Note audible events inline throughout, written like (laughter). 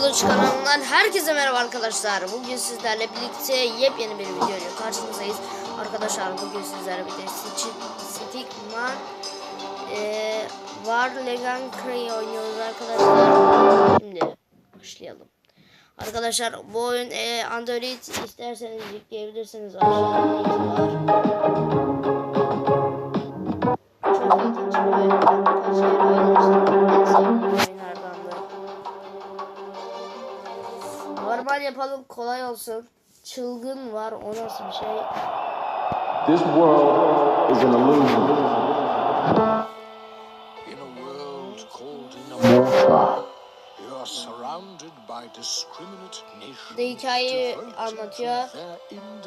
Kılıç kanalından herkese merhaba arkadaşlar. Bugün sizlerle birlikte yepyeni bir video ile karşınızdayız. Arkadaşlar bugün sizlerle birlikte Stick- Stickman e, War Legan Cray oynuyoruz arkadaşlar. Şimdi başlayalım. Arkadaşlar bu oyun e, Android isterseniz yükleyebilirsiniz. Aşağıda var. Olsun. Çılgın var o nasıl bir şey? This world is an illusion. In a world called Inamorpha, you are surrounded by discriminate nations. Hikayeyi devoted to anlatıyor.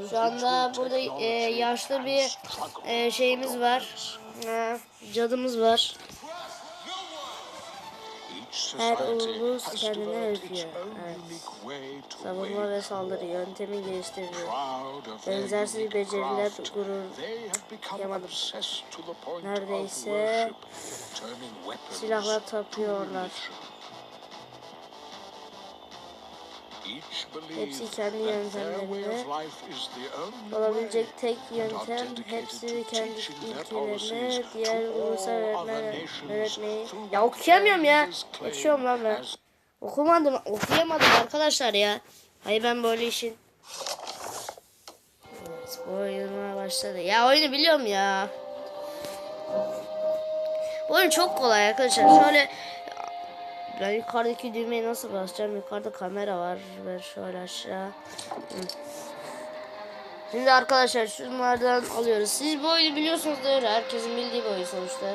Şu anda burada e, yaşlı bir e, şeyimiz var. E, cadımız var. Her ulus kendine özgü. Evet. Savunma ve saldırı yöntemi geliştiriyor. Benzersiz beceriler gurur point Neredeyse silahlar tapıyorlar. İs the only Olabilecek tek yöntem hepsi kendi ülkelerine diğer ulusal öğretmen öğretmeyi. Ya okuyamıyorum ya. Geçiyorum lan ben. Okumadım, okuyamadım arkadaşlar ya. Hayır ben böyle işin. Evet, bu başladı. Ya oyunu biliyorum ya. Bu oyun çok kolay arkadaşlar. Şöyle ben yukarıdaki düğmeye nasıl basacağım? Yukarıda kamera var. Ve şöyle aşağı. Şimdi arkadaşlar şunlardan alıyoruz. Siz bu oyunu biliyorsunuzdur. Herkesin bildiği bir oyun sonuçta.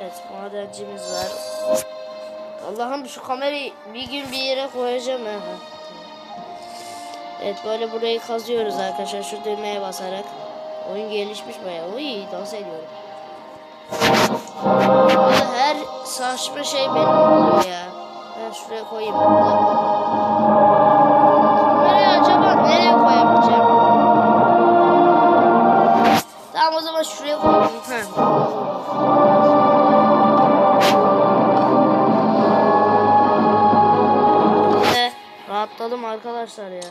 Evet madencimiz var. Allah'ım şu kamerayı bir gün bir yere koyacağım ha. Evet böyle burayı kazıyoruz arkadaşlar şu düğmeye basarak. Oyun gelişmiş bayağı. Uy dans ediyorum. Her saçma şey benim oluyor ya. Ben şuraya koyayım. Burada. Kamerayı acaba nereye koyabileceğim? Tamam o zaman şuraya koyayım. Ve rahatladım arkadaşlar ya.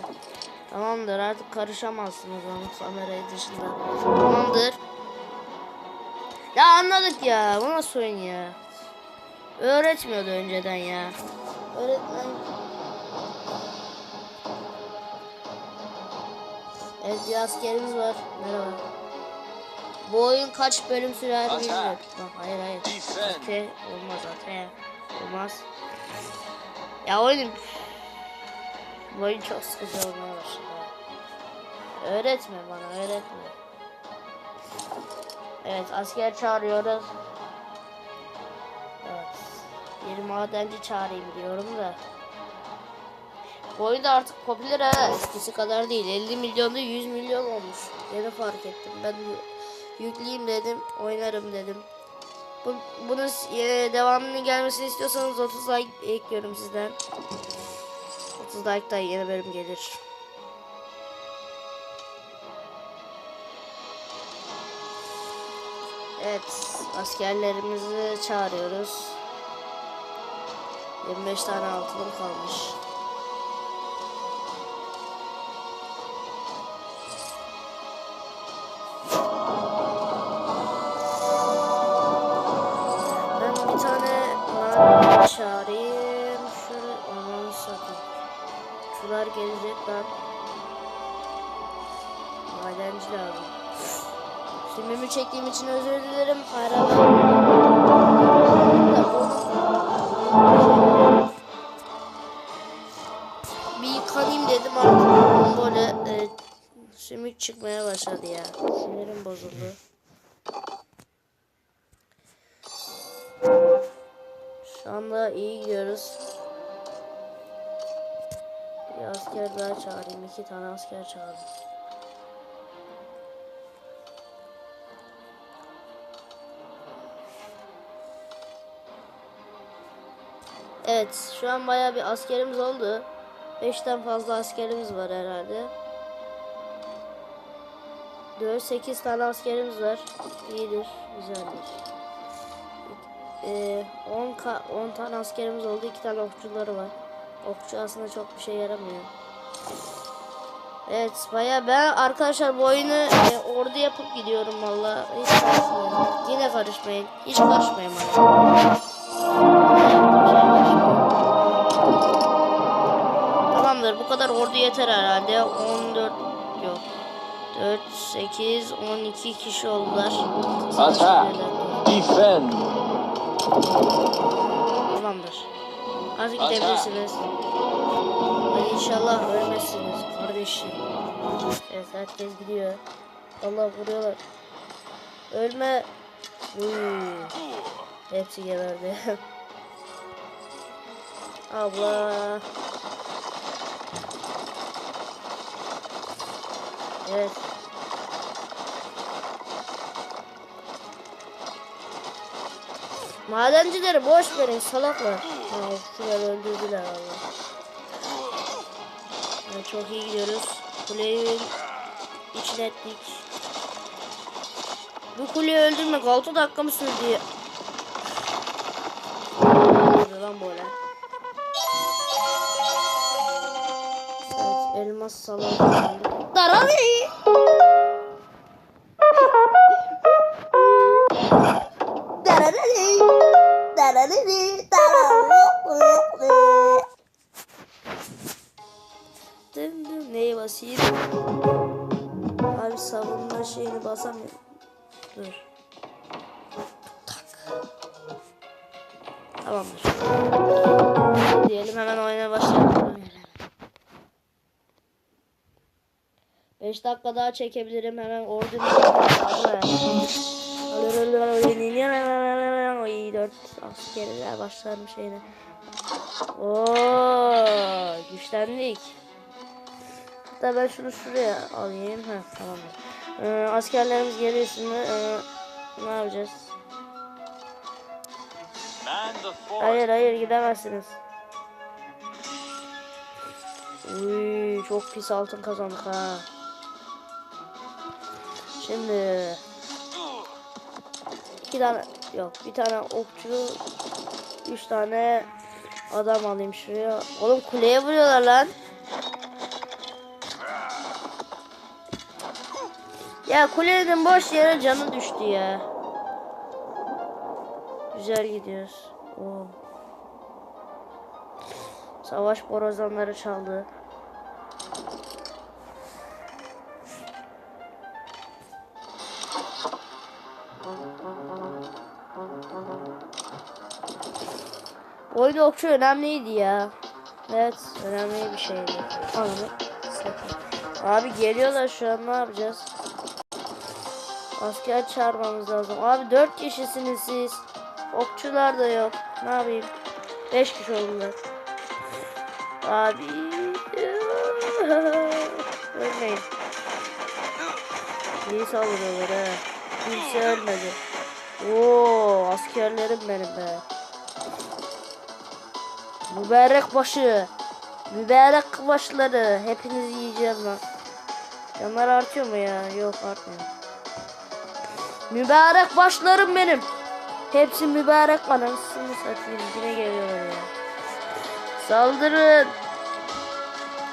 Tamamdır artık karışamazsınız ama kamerayı dışında. Tamamdır. Ya anladık ya. Bu nasıl oyun ya? Öğretmiyordu önceden ya. Öğretmen. Evet bir askerimiz var. Merhaba. Bu oyun kaç bölüm sürer bilmiyorum. Bak, hayır hayır. Ate olmaz ate. Olmaz. Ya oyun bu oyun çok sıkıcı olmaya başladı. Öğretme bana öğretme. Evet asker çağırıyoruz. Evet. Bir madenci çağırayım diyorum da. Bu oyun da artık popüler ha. Eskisi kadar değil. 50 milyonda 100 milyon olmuş. Yeni fark ettim. Ben yü- yükleyeyim dedim. Oynarım dedim. Bu, bunun e, devamının gelmesini istiyorsanız 30 like ekliyorum sizden. 30 like'da yeni bölüm gelir. Evet, askerlerimizi çağırıyoruz. 25 tane altınım kalmış. Ben bir tane maden çağırayım. Şöyle onu satayım. Şular gelecek ben. Madenci lazım. Filmimi çektiğim için özür dilerim. Para bir yıkanayım dedim artık böyle e, sümük çıkmaya başladı ya. Sinirim bozuldu. Şu anda iyi gidiyoruz. Bir asker daha çağırayım. iki tane asker çağırayım. Evet şu an baya bir askerimiz oldu. 5'ten fazla askerimiz var herhalde. 4-8 tane askerimiz var. İyidir, güzeldir. e, 10 ka 10 tane askerimiz oldu. 2 tane okçuları var. Okçu aslında çok bir şey yaramıyor. Evet baya ben arkadaşlar bu oyunu e, ordu yapıp gidiyorum valla. Hiç karışmıyorum. Yine karışmayın. Hiç karışmayın bana. Kadar ordu yeter herhalde. 14 yok. 4, 8, 12 kişi oldular. Attack. Defend. Tamamdır. Artık gidebilirsiniz. Hadi inşallah ölmezsiniz kardeşim. Evet herkes gidiyor. Allah vuruyorlar. Ölme. Uy. Hepsi geberdi. (laughs) Abla. Evet. Madencileri boş verin salaklar. Ha, şunları öldürdüler valla. Ha, çok iyi gidiyoruz. Kuleyi içine ettik. Bu kuleyi öldürmek 6 dakika mı sürdü lan böyle? Evet, elmas salon. Darali! Tamamdır. Diyelim hemen oyuna başlayalım. 5 dakika daha çekebilirim hemen ordunu. Oy 4 askeriler başlarım şeyine. Oo güçlendik. Hatta ben şunu şuraya alayım. Ha tamam. Ee, askerlerimiz geliyor şimdi. Ee, ne yapacağız? Hayır hayır gidemezsiniz. Uy çok pis altın kazandık ha. Şimdi iki tane yok bir tane okçu üç tane adam alayım şuraya. Oğlum kuleye vuruyorlar lan. Ya kulenin boş yere canı düştü ya. Güzel gidiyoruz. Oo. Savaş borazanları çaldı. Oyun okçu önemliydi ya. Evet önemli bir şeydi. Anladım. Abi geliyorlar şu an ne yapacağız? Asker çağırmamız lazım. Abi dört kişisiniz siz. Okçular da yok. Ne yapayım? Beş kişi oldular. Abi. (laughs) Ölmeyin. İyi saldırıyorlar ha. Kimse ölmedi. Oo askerlerim benim be. Mübarek başı. Mübarek başları. Hepinizi yiyeceğim lan. Yanlar artıyor mu ya? Yok artmıyor. Mübarek başlarım benim. Hepsi mübarek anasını satayım. Yine geliyorlar ya. Saldırın.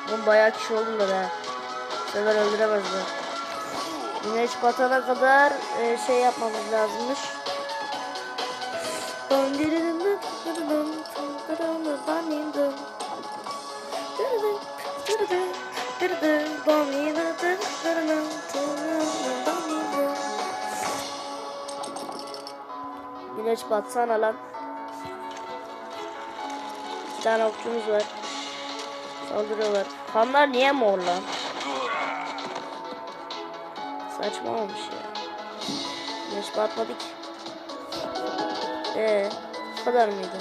Oğlum bayağı kişi oldular ha. Bu sefer öldüremezler. Güneş batana kadar e, şey yapmamız lazımmış. Güneş batsana lan. İki tane okçumuz var. Saldırıyorlar. Kanlar niye mor lan? Saçma olmuş ya. Güneş batmadı ki. Ee, bu kadar mıydı?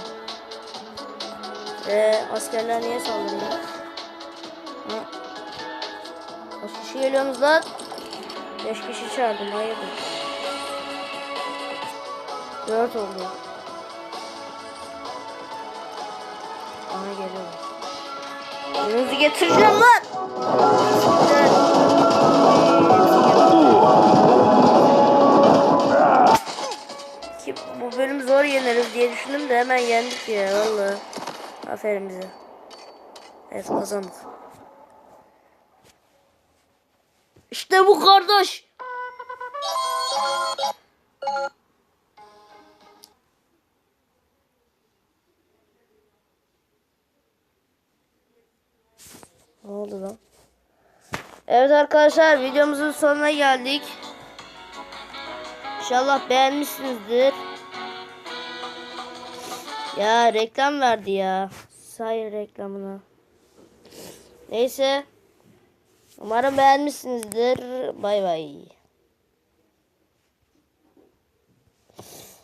Ee, askerler niye saldırıyor? Ha? Kaç kişi geliyorsunuz lan? Beş kişi çağırdım, hayırdır? Dört oldu. Aha geliyorlar. Yanınızı getireceğim lan! Bu bölüm zor yeneriz diye düşündüm de hemen yendik ya vallahi. Aferin bize. Evet kazandık. İşte bu kardeş. Evet arkadaşlar videomuzun sonuna geldik. İnşallah beğenmişsinizdir. Ya reklam verdi ya. Say reklamını. Neyse. Umarım beğenmişsinizdir. Bay bay.